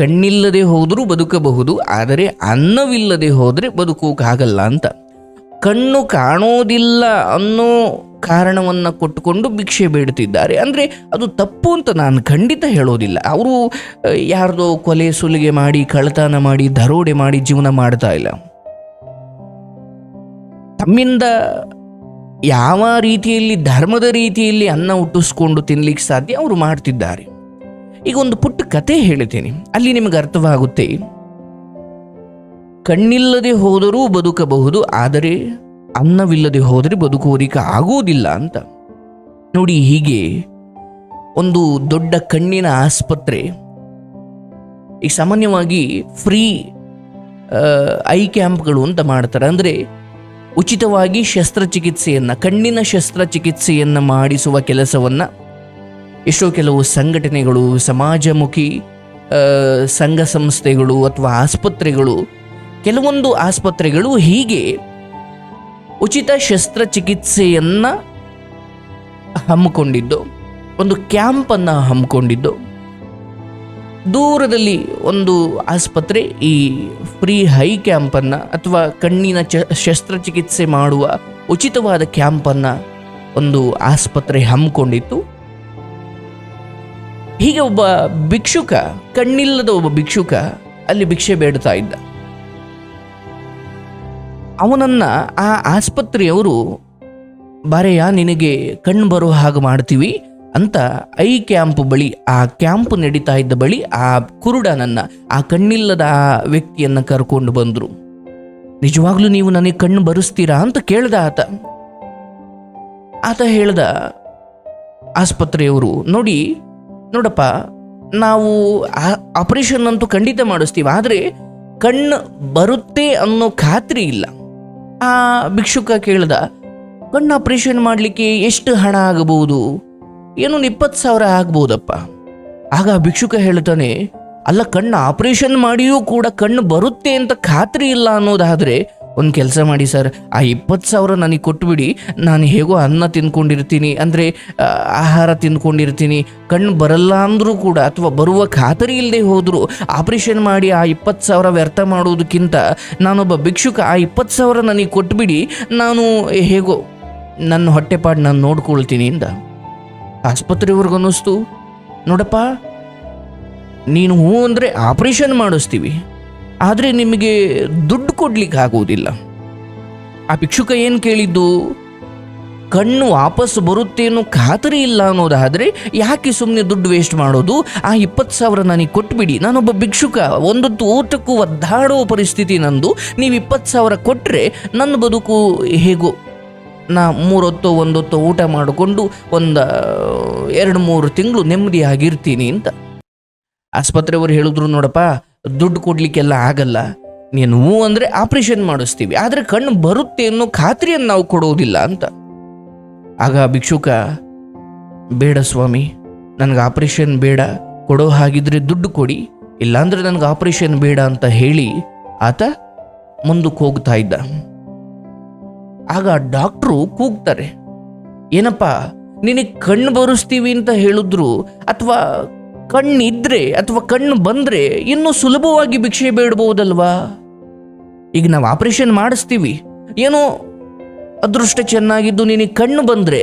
ಕಣ್ಣಿಲ್ಲದೆ ಹೋದರೂ ಬದುಕಬಹುದು, ಆದರೆ ಅನ್ನವಿಲ್ಲದೆ ಹೋದರೆ ಬದುಕೋಕ್ಕಾಗಲ್ಲ ಅಂತ. ಕಣ್ಣು ಕಾಣೋದಿಲ್ಲ ಅನ್ನೋ ಕಾರಣವನ್ನು ಕೊಟ್ಟುಕೊಂಡು ಭಿಕ್ಷೆ ಬೇಡುತ್ತಿದ್ದಾರೆ. ಅಂದರೆ ಅದು ತಪ್ಪು ಅಂತ ನಾನು ಖಂಡಿತ ಹೇಳೋದಿಲ್ಲ. ಅವರು ಯಾರ್ದೋ ಕೊಲೆ ಸುಲಿಗೆ ಮಾಡಿ, ಕಳ್ಳತನ ಮಾಡಿ, ದರೋಡೆ ಮಾಡಿ ಜೀವನ ಮಾಡ್ತಾ ಇಲ್ಲ. ತಮ್ಮಿಂದ ಯಾವ ರೀತಿಯಲ್ಲಿ, ಧರ್ಮದ ರೀತಿಯಲ್ಲಿ ಅನ್ನ ಹುಟ್ಟಿಸ್ಕೊಂಡು ತಿನ್ಲಿಕ್ಕೆ ಸಾಧ್ಯ, ಅವರು ಮಾಡ್ತಿದ್ದಾರೆ. ಈಗ ಒಂದು ಪುಟ್ಟ ಕತೆ ಹೇಳ್ತೇನೆ ಅಲ್ಲಿ ನಿಮಗೆ ಅರ್ಥವಾಗುತ್ತೆ. ಕಣ್ಣಿಲ್ಲದೆ ಹೋದರೂ ಬದುಕಬಹುದು, ಆದರೆ ಅನ್ನವಿಲ್ಲದೆ ಹೋದರೆ ಬದುಕುವುದಕ್ಕೆ ಆಗುವುದಿಲ್ಲ ಅಂತ. ನೋಡಿ ಹೀಗೆ ಒಂದು ದೊಡ್ಡ ಕಣ್ಣಿನ ಆಸ್ಪತ್ರೆ. ಈಗ ಸಾಮಾನ್ಯವಾಗಿ ಫ್ರೀ ಐ ಕ್ಯಾಂಪ್ಗಳು ಅಂತ ಮಾಡ್ತಾರೆ. ಅಂದರೆ ಉಚಿತವಾಗಿ ಶಸ್ತ್ರಚಿಕಿತ್ಸೆಯನ್ನು, ಕಣ್ಣಿನ ಶಸ್ತ್ರಚಿಕಿತ್ಸೆಯನ್ನು ಮಾಡಿಸುವ ಕೆಲಸವನ್ನು ಎಷ್ಟೋ ಕೆಲವು ಸಂಘಟನೆಗಳು, ಸಮಾಜಮುಖಿ ಸಂಘ ಸಂಸ್ಥೆಗಳು ಅಥವಾ ಆಸ್ಪತ್ರೆಗಳು, ಕೆಲವೊಂದು ಆಸ್ಪತ್ರೆಗಳು ಹೀಗೆ ಉಚಿತ ಶಸ್ತ್ರಚಿಕಿತ್ಸೆಯನ್ನು ಹಮ್ಮಿಕೊಂಡಿದ್ದು, ಒಂದು ಕ್ಯಾಂಪನ್ನು ಹಮ್ಮಿಕೊಂಡಿದ್ದು. ದೂರದಲ್ಲಿ ಒಂದು ಆಸ್ಪತ್ರೆ ಈ ಫ್ರೀ ಹೈ ಕ್ಯಾಂಪನ್ನು ಅಥವಾ ಕಣ್ಣಿನ ಚ, ಶಸ್ತ್ರಚಿಕಿತ್ಸೆ ಮಾಡುವ ಉಚಿತವಾದ ಕ್ಯಾಂಪನ್ನು ಒಂದು ಆಸ್ಪತ್ರೆ ಹಮ್ಮಿಕೊಂಡಿತ್ತು. ಹೀಗೆ ಒಬ್ಬ ಭಿಕ್ಷುಕ, ಕಣ್ಣಿಲ್ಲದ ಒಬ್ಬ ಭಿಕ್ಷುಕ ಅಲ್ಲಿ ಭಿಕ್ಷೆ ಬೇಡ್ತಾ ಇದ್ದ. ಅವನನ್ನ ಆ ಆಸ್ಪತ್ರೆಯವರು, ಬರೆಯ, ನಿನಗೆ ಕಣ್ಣು ಬರೋ ಹಾಗೆ ಮಾಡ್ತೀವಿ ಅಂತ ಐ ಕ್ಯಾಂಪ್ ಬಳಿ, ಆ ಕ್ಯಾಂಪ್ ನಡೀತಾ ಇದ್ದ ಬಳಿ ಆ ಕುರುಡನನ್ನ, ಆ ಕಣ್ಣಿಲ್ಲದ ಆ ವ್ಯಕ್ತಿಯನ್ನ ಕರ್ಕೊಂಡು ಬಂದರು. ನಿಜವಾಗ್ಲೂ ನೀವು ನನಗೆ ಕಣ್ಣು ಬರೆಸ್ತೀರಾ? ಅಂತ ಕೇಳ್ದ ಆತ. ಆತ ಹೇಳ್ದ, ಆಸ್ಪತ್ರೆಯವರು, ನೋಡಿ ನೋಡಪ್ಪ, ನಾವು ಆಪರೇಷನ್ ಅಂತೂ ಖಂಡಿತ ಮಾಡಿಸ್ತೀವಿ, ಆದರೆ ಕಣ್ಣು ಬರುತ್ತೆ ಅನ್ನೋ ಖಾತ್ರಿ ಇಲ್ಲ. ಆ ಭಿಕ್ಷುಕ ಕೇಳ್ದ, ಕಣ್ಣು ಆಪರೇಷನ್ ಮಾಡಲಿಕ್ಕೆ ಎಷ್ಟು ಹಣ ಆಗಬಹುದು? ಏನು ಇಪ್ಪತ್ತು ಸಾವಿರ ಆಗ್ಬೋದಪ್ಪ. ಆಗ ಭಿಕ್ಷುಕ ಹೇಳ್ತಾನೆ, ಅಲ್ಲ ಕಣ್ಣು ಆಪರೇಷನ್ ಮಾಡಿಯೂ ಕೂಡ ಕಣ್ಣು ಬರುತ್ತೆ ಅಂತ ಖಾತ್ರಿ ಇಲ್ಲ ಅನ್ನೋದಾದರೆ ಒಂದು ಕೆಲಸ ಮಾಡಿ ಸರ್, ಆ ಇಪ್ಪತ್ತು ಸಾವಿರ ನನಗೆ ಕೊಟ್ಟುಬಿಡಿ ನಾನು ಹೇಗೋ ಅನ್ನ ತಿನ್ಕೊಂಡಿರ್ತೀನಿ, ಅಂದರೆ ಆಹಾರ ತಿನ್ಕೊಂಡಿರ್ತೀನಿ. ಕಣ್ಣು ಬರಲ್ಲ ಅಂದರೂ ಕೂಡ ಅಥವಾ ಬರುವ ಖಾತರಿ ಇಲ್ಲದೆ ಹೋದರೂ ಆಪರೇಷನ್ ಮಾಡಿ ಆ ಇಪ್ಪತ್ತು ಸಾವಿರ ವ್ಯರ್ಥ ಮಾಡೋದಕ್ಕಿಂತ ನಾನೊಬ್ಬ ಭಿಕ್ಷುಕ ಆ ಇಪ್ಪತ್ತು ಸಾವಿರ ನನಗೆ ಕೊಟ್ಟುಬಿಡಿ ನಾನು ಹೇಗೋ ನನ್ನ ಹೊಟ್ಟೆಪಾಡು ನಾನು ನೋಡ್ಕೊಳ್ತೀನಿ ಇಂದ. ಆಸ್ಪತ್ರೆಯವ್ರಿಗೆ ಅನ್ನಿಸ್ತು ನೋಡಪ್ಪ, ನೀನು ಹ್ಞೂ ಅಂದರೆ ಆಪರೇಷನ್ ಮಾಡಿಸ್ತೀವಿ. ಆದರೆ ನಿಮಗೆ ದುಡ್ಡು ಕೊಡ್ಲಿಕ್ಕೆ ಆಗುವುದಿಲ್ಲ. ಆ ಭಿಕ್ಷುಕ ಏನು ಕೇಳಿದ್ದು? ಕಣ್ಣು ವಾಪಸ್ ಬರುತ್ತೆ ಅನ್ನೋ ಖಾತರಿ ಇಲ್ಲ ಅನ್ನೋದಾದರೆ ಯಾಕೆ ಸುಮ್ಮನೆ ದುಡ್ಡು ವೇಸ್ಟ್ ಮಾಡೋದು? ಆ ಇಪ್ಪತ್ತು ಸಾವಿರ ನನಗೆ ಕೊಟ್ಬಿಡಿ. ನಾನೊಬ್ಬ ಭಿಕ್ಷುಕ ಒಂದೊತ್ತು ಊಟಕ್ಕೂ ಒದ್ದಾಡೋ ಪರಿಸ್ಥಿತಿ ನಂದು. ನೀವು ಇಪ್ಪತ್ತು ಸಾವಿರ ಕೊಟ್ಟರೆ ನನ್ನ ಬದುಕು ಹೇಗೋ? ನಾ ಮೂರೊತ್ತೋ, ಒಂದೊತ್ತೋ ಊಟ ಮಾಡಿಕೊಂಡು ಒಂದು, ಎರಡು, ಮೂರು ತಿಂಗಳು ನೆಮ್ಮದಿಯಾಗಿರ್ತೀನಿ ಅಂತ. ಆಸ್ಪತ್ರೆಯವರು ಹೇಳಿದ್ರು ನೋಡಪ್ಪ ದುಡ್ಡು ಕೊಡ್ಲಿಕ್ಕೆಲ್ಲ ಆಗಲ್ಲ. ನೀನು ಹೂ ಅಂದರೆ ಆಪರೇಷನ್ ಮಾಡಿಸ್ತೀವಿ. ಆದರೆ ಕಣ್ಣು ಬರುತ್ತೆ ಅನ್ನೋ ಖಾತ್ರಿಯನ್ನು ನಾವು ಕೊಡೋದಿಲ್ಲ ಅಂತ. ಆಗ ಭಿಕ್ಷುಕ, ಬೇಡ ಸ್ವಾಮಿ, ನನಗೆ ಆಪರೇಷನ್ ಬೇಡ, ಕೊಡೋ ಹಾಗಿದ್ರೆ ದುಡ್ಡು ಕೊಡಿ, ಇಲ್ಲಾಂದ್ರೆ ನನಗೆ ಆಪರೇಷನ್ ಬೇಡ ಅಂತ ಹೇಳಿ ಆತ ಮುಂದಕ್ಕೆ ಹೋಗ್ತಾ ಇದ್ದ. ಆಗ ಡಾಕ್ಟ್ರು ಕೂಗ್ತಾರೆ. ಏನಪ್ಪ, ನಿನಗೆ ಕಣ್ಣು ಬರೆಸ್ತೀವಿ ಅಂತ ಹೇಳಿದ್ರು, ಅಥವಾ ಕಣ್ಣಿದ್ರೆ ಅಥವಾ ಕಣ್ಣು ಬಂದ್ರೆ ಇನ್ನೂ ಸುಲಭವಾಗಿ ಭಿಕ್ಷೆ ಬೇಡಬಹುದಲ್ವಾ ಈಗ ನಾವು ಆಪರೇಷನ್ ಮಾಡಿಸ್ತೀವಿ. ಏನೋ ಅದೃಷ್ಟ ಚೆನ್ನಾಗಿದ್ದು ನಿನಗೆ ಕಣ್ಣು ಬಂದ್ರೆ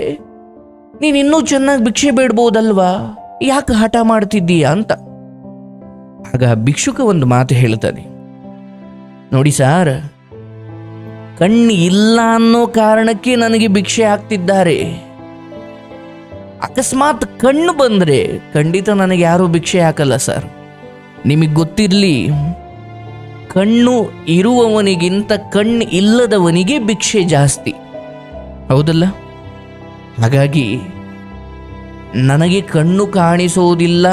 ನೀನು ಇನ್ನೂ ಚೆನ್ನಾಗಿ ಭಿಕ್ಷೆ ಬೇಡಬಹುದಲ್ವಾ ಯಾಕೆ ಹಠ ಮಾಡ್ತಿದ್ದೀಯಾ ಅಂತ. ಆಗ ಭಿಕ್ಷುಕ ಒಂದು ಮಾತು ಹೇಳ್ತಾನೆ ನೋಡಿ ಸಾರ್, ಕಣ್ಣು ಇಲ್ಲ ಅನ್ನೋ ಕಾರಣಕ್ಕೆ ನನಗೆ ಭಿಕ್ಷೆ ಹಾಕ್ತಿದ್ದಾರೆ ಅಕಸ್ಮಾತ್ ಕಣ್ಣು ಬಂದರೆ ಖಂಡಿತ ನನಗೆ ಯಾರೂ ಭಿಕ್ಷೆ ಹಾಕಲ್ಲ ಸರ್. ನಿಮಗೆ ಗೊತ್ತಿರಲಿ, ಕಣ್ಣು ಇರುವವನಿಗಿಂತ ಕಣ್ಣು ಇಲ್ಲದವನಿಗೆ ಭಿಕ್ಷೆ ಜಾಸ್ತಿ. ಹೌದಲ್ಲ? ಹಾಗಾಗಿ ನನಗೆ ಕಣ್ಣು ಕಾಣಿಸೋದಿಲ್ಲ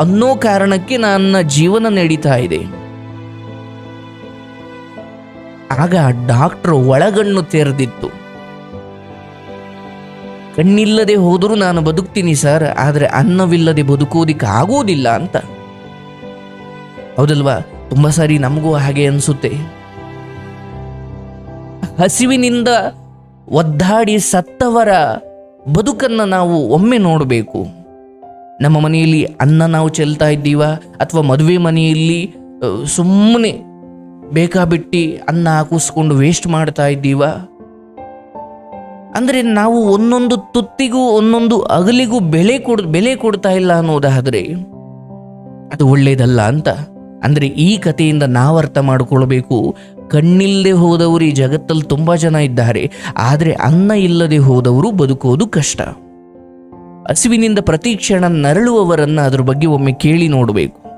ಅನ್ನೋ ಕಾರಣಕ್ಕೆ ನನ್ನ ಜೀವನ ನಡೀತಾ ಇದೆ. ಆಗ ಡಾಕ್ಟರ್ ಒಳಗಣ್ಣು ತೆರೆದಿತ್ತು. ಕಣ್ಣಿಲ್ಲದೆ ಹೋದರೂ ನಾನು ಬದುಕ್ತೀನಿ, ಸರ್. ಆದರೆ ಅನ್ನವಿಲ್ಲದೆ ಬದುಕೋದಿಕ್ಕೆ ಆಗೋದಿಲ್ಲ ಅಂತ. ಹೌದಲ್ವಾ? ತುಂಬ ಸಾರಿ ನಮಗೂ ಹಾಗೆ ಅನಿಸುತ್ತೆ. ಹಸಿವಿನಿಂದ ಒದ್ದಾಡಿ ಸತ್ತವರ ಬದುಕನ್ನು ನಾವು ಒಮ್ಮೆ ನೋಡಬೇಕು. ನಮ್ಮ ಮನೆಯಲ್ಲಿ ಅನ್ನ ನಾವು ಚೆಲ್ತಾ ಇದ್ದೀವ? ಅಥವಾ ಮದುವೆ ಮನೆಯಲ್ಲಿ ಸುಮ್ಮನೆ ಬೇಕಾಬಿಟ್ಟಿ ಅನ್ನ ಹಾಕಿಸ್ಕೊಂಡು ವೇಸ್ಟ್ ಮಾಡ್ತಾ ಇದ್ದೀವ? ಅಂದರೆ ನಾವು ಒಂದೊಂದು ತುತ್ತಿಗೂ, ಒಂದೊಂದು ಅಗಲಿಗೂ ಬೆಲೆ ಕೊಡ್, ಬೆಲೆ ಕೊಡ್ತಾ ಇಲ್ಲ ಅನ್ನೋದಾದರೆ ಅದು ಒಳ್ಳೆಯದಲ್ಲ ಅಂತ. ಅಂದರೆ ಈ ಕಥೆಯಿಂದ ನಾವು ಅರ್ಥ ಮಾಡಿಕೊಳ್ಬೇಕು. ಕಣ್ಣಿಲ್ಲದೆ ಹೋದವರು ಈ ಜಗತ್ತಲ್ಲಿ ತುಂಬ ಜನ ಇದ್ದಾರೆ. ಆದರೆ ಅನ್ನ ಇಲ್ಲದೆ ಹೋದವರು ಬದುಕೋದು ಕಷ್ಟ. ಹಸಿವಿನಿಂದ ಪ್ರತಿ ಕ್ಷಣ ನರಳುವವರನ್ನು ಅದ್ರ ಬಗ್ಗೆ ಒಮ್ಮೆ ಕೇಳಿ ನೋಡಬೇಕು.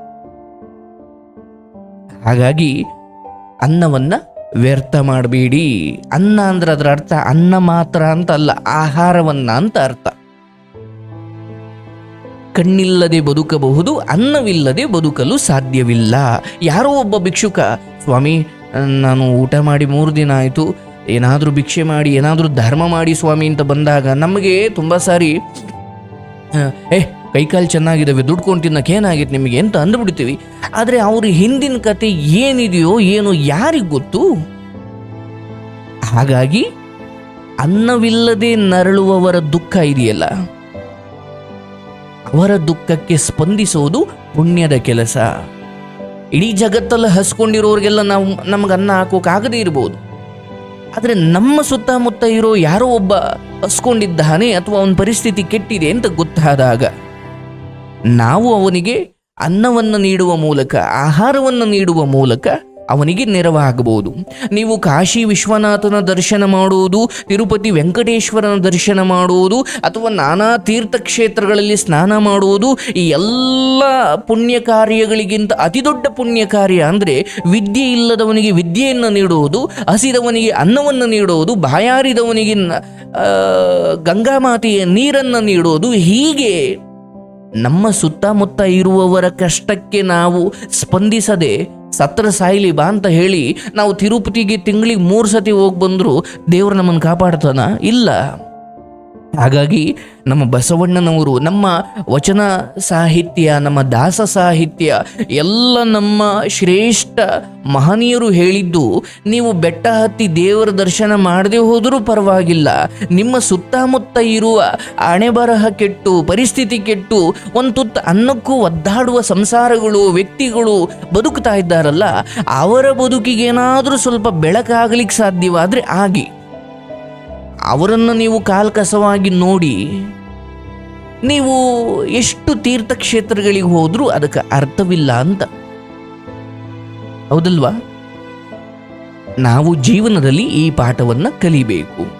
ಹಾಗಾಗಿ ಅನ್ನವನ್ನ ವ್ಯರ್ಥ ಮಾಡಬೇಡಿ. ಅನ್ನ ಅಂದ್ರೆ ಅದರ ಅರ್ಥ ಅನ್ನ ಮಾತ್ರ ಅಂತ ಅಲ್ಲ, ಆಹಾರವನ್ನ ಅಂತ ಅರ್ಥ. ಕಣ್ಣಿಲ್ಲದೆ ಬದುಕಬಹುದು, ಅನ್ನವಿಲ್ಲದೆ ಬದುಕಲು ಸಾಧ್ಯವಿಲ್ಲ. ಯಾರೋ ಒಬ್ಬ ಭಿಕ್ಷುಕ, ಸ್ವಾಮಿ, ನಾನು ಊಟ ಮಾಡಿ ಮೂರು ದಿನ ಆಯಿತು, ಏನಾದರೂ ಭಿಕ್ಷೆ ಮಾಡಿ, ಏನಾದರೂ ಧರ್ಮ ಮಾಡಿ ಸ್ವಾಮಿ, ಅಂತ ಬಂದಾಗ ನಮಗೆ ತುಂಬ ಸಾರಿ ಏ ಕೈಕಾಲು ಚೆನ್ನಾಗಿದ್ದಾವೆ ದುಡ್ಕೊಂಡು ತಿನ್ನಕ್ಕೆ ಏನಾಗಿತ್ತು ನಿಮಗೆ ಅಂತ ಅಂದ್ಬಿಡ್ತೀವಿ. ಆದರೆ ಅವ್ರ ಹಿಂದಿನ ಕತೆ ಏನಿದೆಯೋ ಏನು ಯಾರಿಗೆ ಗೊತ್ತು? ಹಾಗಾಗಿ ಅನ್ನವಿಲ್ಲದೆ ನರಳುವವರ ದುಃಖ ಇದೆಯಲ್ಲ? ಅವರ ದುಃಖಕ್ಕೆ ಸ್ಪಂದಿಸೋದು ಪುಣ್ಯದ ಕೆಲಸ. ಇಡೀ ಜಗತ್ತಲ್ಲಿ ಹಸ್ಕೊಂಡಿರೋರಿಗೆಲ್ಲ ನಾವು ನಮ್ಗೆ ಅನ್ನ ಹಾಕೋಕ್ಕಾಗದೇ ಇರ್ಬೋದು. ಆದರೆ ನಮ್ಮ ಸುತ್ತಮುತ್ತ ಇರೋ ಯಾರೋ ಒಬ್ಬ ಹಸ್ಕೊಂಡಿದ್ದಾನೆ ಅಥವಾ ಅವನ ಪರಿಸ್ಥಿತಿ ಕೆಟ್ಟಿದೆ ಅಂತ ಗೊತ್ತಾದಾಗ ನಾವು ಅವನಿಗೆ ಅನ್ನವನ್ನು ನೀಡುವ ಮೂಲಕ, ಆಹಾರವನ್ನು ನೀಡುವ ಮೂಲಕ ಅವನಿಗೆ ನೆರವಾಗಬಹುದು. ನೀವು ಕಾಶಿ ವಿಶ್ವನಾಥನ ದರ್ಶನ ಮಾಡುವುದು, ತಿರುಪತಿ ವೆಂಕಟೇಶ್ವರನ ದರ್ಶನ ಮಾಡುವುದು, ಅಥವಾ ನಾನಾ ತೀರ್ಥಕ್ಷೇತ್ರಗಳಲ್ಲಿ ಸ್ನಾನ ಮಾಡುವುದು, ಈ ಎಲ್ಲ ಪುಣ್ಯ ಕಾರ್ಯಗಳಿಗಿಂತ ಅತಿ ದೊಡ್ಡ ಪುಣ್ಯ ಕಾರ್ಯ ಅಂದರೆ ವಿದ್ಯೆ ಇಲ್ಲದವನಿಗೆ ವಿದ್ಯೆಯನ್ನು ನೀಡುವುದು, ಹಸಿದವನಿಗೆ ಅನ್ನವನ್ನು ನೀಡುವುದು, ಬಾಯಾರಿದವನಿಗೆ ಗಂಗಾಮಾತೆಯ ನೀರನ್ನು ನೀಡುವುದು, ಹೀಗೆ ನಮ್ಮ ಸುತ್ತಮುತ್ತ ಇರುವವರ ಕಷ್ಟಕ್ಕೆ ನಾವು ಸ್ಪಂದಿಸದೆ ಸತ್ರ ಸಾಯಿಲಿ ಬಾ ಅಂತ ಹೇಳಿ ನಾವು ತಿರುಪತಿಗೆ ತಿಂಗಳಿಗೆ ಮೂರು ಸತಿ ಹೋಗಿ ಬಂದರೂ ದೇವರು ನಮ್ಮನ್ನು ಕಾಪಾಡ್ತಾನ? ಇಲ್ಲ. ಹಾಗಾಗಿ ನಮ್ಮ ಬಸವಣ್ಣನವರು, ನಮ್ಮ ವಚನ ಸಾಹಿತ್ಯ, ನಮ್ಮ ದಾಸ ಸಾಹಿತ್ಯ, ಎಲ್ಲ ನಮ್ಮ ಶ್ರೇಷ್ಠ ಮಹನೀಯರು ಹೇಳಿದ್ದು, ನೀವು ಬೆಟ್ಟ ಹತ್ತಿ ದೇವರ ದರ್ಶನ ಮಾಡದೆ ಹೋದರೂ ಪರವಾಗಿಲ್ಲ. ನಿಮ್ಮ ಸುತ್ತಮುತ್ತ ಇರುವ ಅಣೆಬರಹ ಕೆಟ್ಟು, ಪರಿಸ್ಥಿತಿ ಕೆಟ್ಟು, ಒಂದು ತುತ್ತು ಅನ್ನಕ್ಕೂ ಒದ್ದಾಡುವ ಸಂಸಾರಗಳು, ವ್ಯಕ್ತಿಗಳು ಬದುಕ್ತಾ ಇದ್ದಾರಲ್ಲ, ಅವರ ಬದುಕಿಗೇನಾದರೂ ಸ್ವಲ್ಪ ಬೆಳಕಾಗಲಿಕ್ಕೆ ಸಾಧ್ಯವಾದರೆ ಆಗಿ ಅವರನ್ನು ನೀವು ಕಾಲ್ಕಸವಾಗಿ ನೋಡಿ, ನೀವು ಎಷ್ಟು ತೀರ್ಥಕ್ಷೇತ್ರಗಳಿಗೆ ಹೋದರೂ ಅದಕ್ಕೆ ಅರ್ಥವಿಲ್ಲ ಅಂತ. ಹೌದಲ್ವಾ? ನಾವು ಜೀವನದಲ್ಲಿ ಈ ಪಾಠವನ್ನು ಕಲಿಬೇಕು.